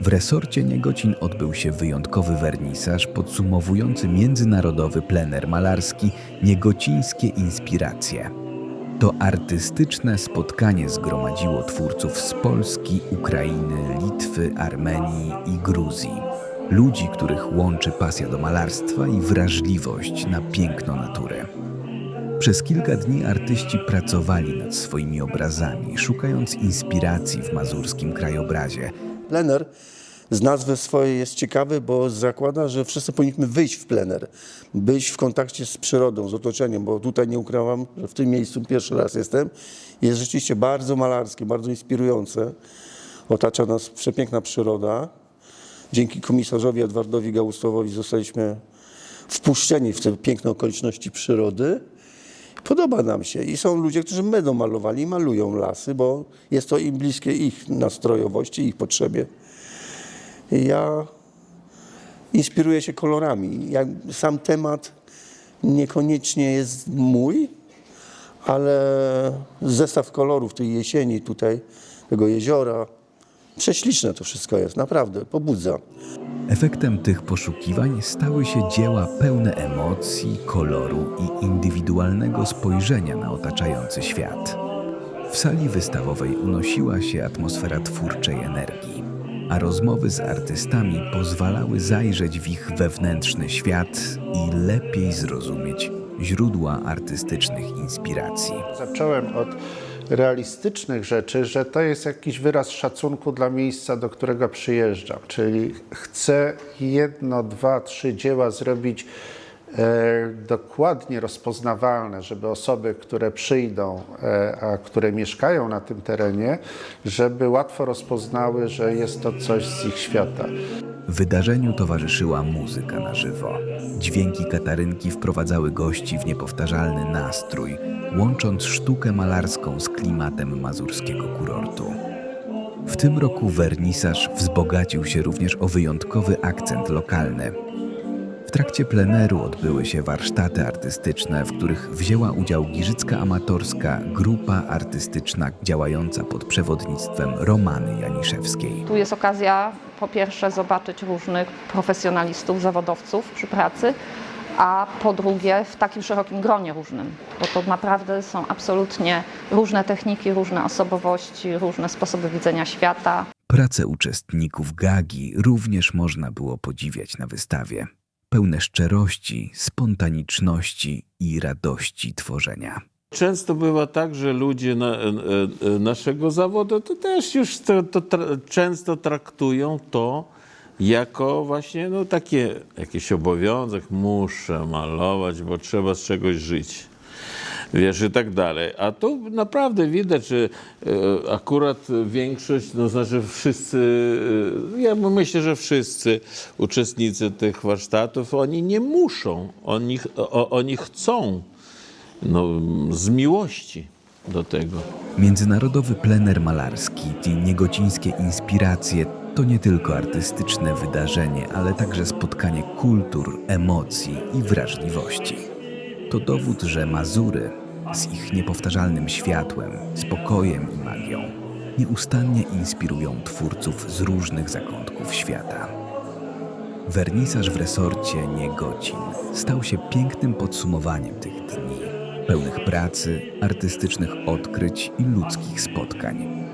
W resorcie Niegocin odbył się wyjątkowy wernisaż podsumowujący międzynarodowy plener malarski Niegocińskie Inspiracje. To artystyczne spotkanie zgromadziło twórców z Polski, Ukrainy, Litwy, Armenii i Gruzji. Ludzi, których łączy pasja do malarstwa i wrażliwość na piękno natury. Przez kilka dni artyści pracowali nad swoimi obrazami, szukając inspiracji w mazurskim krajobrazie. Plener z nazwy swojej jest ciekawy, bo zakłada, że wszyscy powinniśmy wyjść w plener, być w kontakcie z przyrodą, z otoczeniem, bo tutaj nie ukrywam, że w tym miejscu pierwszy raz jestem. Jest rzeczywiście bardzo malarskie, bardzo inspirujące. Otacza nas przepiękna przyroda. Dzięki komisarzowi Edwardowi Gałustowowi zostaliśmy wpuszczeni w te piękne okoliczności przyrody. Podoba nam się i są ludzie, którzy będą malowali i malują lasy, bo jest to im bliskie ich nastrojowości, ich potrzebie. Ja inspiruję się kolorami. Ja, sam temat niekoniecznie jest mój, ale zestaw kolorów tej jesieni tutaj, tego jeziora, prześliczne to wszystko jest, naprawdę, pobudza. Efektem tych poszukiwań stały się dzieła pełne emocji, koloru i indywidualnego spojrzenia na otaczający świat. W sali wystawowej unosiła się atmosfera twórczej energii, a rozmowy z artystami pozwalały zajrzeć w ich wewnętrzny świat i lepiej zrozumieć źródła artystycznych inspiracji. Zacząłem od realistycznych rzeczy, że to jest jakiś wyraz szacunku dla miejsca, do którego przyjeżdżam. Czyli chcę jedno, dwa, trzy dzieła zrobić e, dokładnie rozpoznawalne, żeby osoby, które przyjdą, e, a które mieszkają na tym terenie, żeby łatwo rozpoznały, że jest to coś z ich świata. Wydarzeniu towarzyszyła muzyka na żywo. Dźwięki katarynki wprowadzały gości w niepowtarzalny nastrój, łącząc sztukę malarską z klimatem mazurskiego kurortu. W tym roku wernisaż wzbogacił się również o wyjątkowy akcent lokalny. W trakcie pleneru odbyły się warsztaty artystyczne, w których wzięła udział giżycka amatorska grupa artystyczna działająca pod przewodnictwem Romany Janiszewskiej. Tu jest okazja po pierwsze zobaczyć różnych profesjonalistów, zawodowców przy pracy, a po drugie w takim szerokim gronie różnym, bo to naprawdę są absolutnie różne techniki, różne osobowości, różne sposoby widzenia świata. Prace uczestników Gagi również można było podziwiać na wystawie. Pełne szczerości, spontaniczności i radości tworzenia. Często bywa tak, że ludzie na, e, e, naszego zawodu to też już to, to tra, często traktują to jako właśnie no, takie jakiś obowiązek. Muszę malować, bo trzeba z czegoś żyć. Wiesz, i tak dalej. A tu naprawdę widać, że e, akurat większość, no znaczy wszyscy, e, ja myślę, że wszyscy uczestnicy tych warsztatów, oni nie muszą, oni, oni chcą no, z miłości do tego. Międzynarodowy plener malarski i niegocińskie inspiracje to nie tylko artystyczne wydarzenie, ale także spotkanie kultur, emocji i wrażliwości. To dowód, że Mazury z ich niepowtarzalnym światłem, spokojem i magią nieustannie inspirują twórców z różnych zakątków świata. Wernisaż w resorcie Niegocin stał się pięknym podsumowaniem tych dni, pełnych pracy, artystycznych odkryć i ludzkich spotkań.